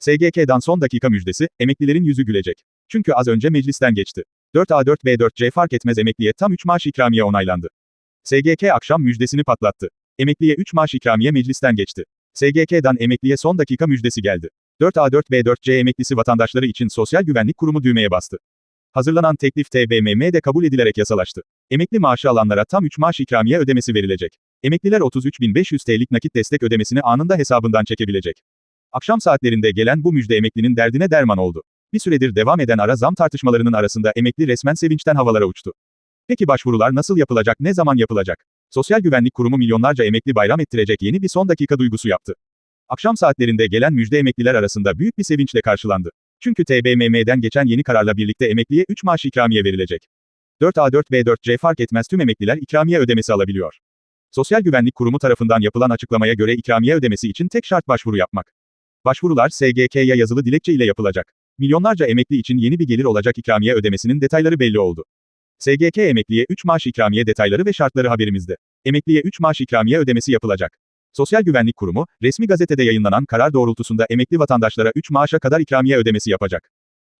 SGK'dan son dakika müjdesi, emeklilerin yüzü gülecek. Çünkü az önce meclisten geçti. 4A 4B 4C fark etmez emekliye tam 3 maaş ikramiye onaylandı. SGK akşam müjdesini patlattı. Emekliye 3 maaş ikramiye meclisten geçti. SGK'dan emekliye son dakika müjdesi geldi. 4A 4B 4C emeklisi vatandaşları için Sosyal Güvenlik Kurumu düğmeye bastı. Hazırlanan teklif TBMM'de kabul edilerek yasalaştı. Emekli maaşı alanlara tam 3 maaş ikramiye ödemesi verilecek. Emekliler 33.500 TL'lik nakit destek ödemesini anında hesabından çekebilecek. Akşam saatlerinde gelen bu müjde emeklinin derdine derman oldu. Bir süredir devam eden ara zam tartışmalarının arasında emekli resmen sevinçten havalara uçtu. Peki başvurular nasıl yapılacak, ne zaman yapılacak? Sosyal Güvenlik Kurumu milyonlarca emekli bayram ettirecek yeni bir son dakika duygusu yaptı. Akşam saatlerinde gelen müjde emekliler arasında büyük bir sevinçle karşılandı. Çünkü TBMM'den geçen yeni kararla birlikte emekliye 3 maaş ikramiye verilecek. 4A 4B 4C fark etmez tüm emekliler ikramiye ödemesi alabiliyor. Sosyal Güvenlik Kurumu tarafından yapılan açıklamaya göre ikramiye ödemesi için tek şart başvuru yapmak. Başvurular SGK'ya yazılı dilekçe ile yapılacak. Milyonlarca emekli için yeni bir gelir olacak ikramiye ödemesinin detayları belli oldu. SGK emekliye 3 maaş ikramiye detayları ve şartları haberimizde. Emekliye 3 maaş ikramiye ödemesi yapılacak. Sosyal Güvenlik Kurumu, resmi gazetede yayınlanan karar doğrultusunda emekli vatandaşlara 3 maaşa kadar ikramiye ödemesi yapacak.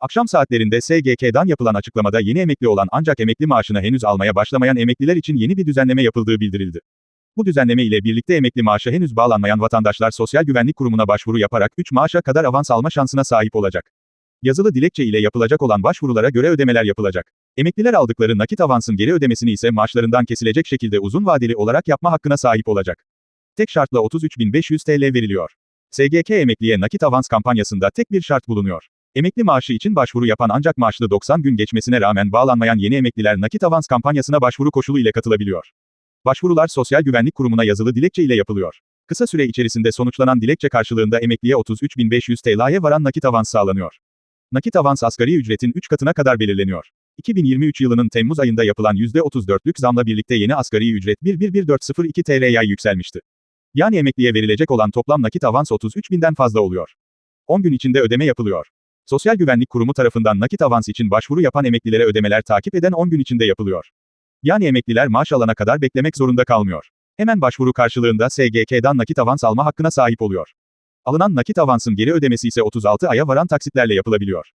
Akşam saatlerinde SGK'dan yapılan açıklamada yeni emekli olan ancak emekli maaşını henüz almaya başlamayan emekliler için yeni bir düzenleme yapıldığı bildirildi. Bu düzenleme ile birlikte emekli maaşı henüz bağlanmayan vatandaşlar Sosyal Güvenlik Kurumu'na başvuru yaparak 3 maaşa kadar avans alma şansına sahip olacak. Yazılı dilekçe ile yapılacak olan başvurulara göre ödemeler yapılacak. Emekliler aldıkları nakit avansın geri ödemesini ise maaşlarından kesilecek şekilde uzun vadeli olarak yapma hakkına sahip olacak. Tek şartla 33.500 TL veriliyor. SGK emekliye nakit avans kampanyasında tek bir şart bulunuyor. Emekli maaşı için başvuru yapan ancak maaşlı 90 gün geçmesine rağmen bağlanmayan yeni emekliler nakit avans kampanyasına başvuru koşulu ile katılabiliyor. Başvurular Sosyal Güvenlik Kurumu'na yazılı dilekçe ile yapılıyor. Kısa süre içerisinde sonuçlanan dilekçe karşılığında emekliye 33.500 TL'ye varan nakit avans sağlanıyor. Nakit avans asgari ücretin 3 katına kadar belirleniyor. 2023 yılının Temmuz ayında yapılan %34'lük zamla birlikte yeni asgari ücret 1,1402 TL'ye yükselmişti. Yani emekliye verilecek olan toplam nakit avans 33 binden fazla oluyor. 10 gün içinde ödeme yapılıyor. Sosyal Güvenlik Kurumu tarafından nakit avans için başvuru yapan emeklilere ödemeler takip eden 10 gün içinde yapılıyor. Yani emekliler maaş alana kadar beklemek zorunda kalmıyor. Hemen başvuru karşılığında SGK'dan nakit avans alma hakkına sahip oluyor. Alınan nakit avansın geri ödemesi ise 36 aya varan taksitlerle yapılabiliyor.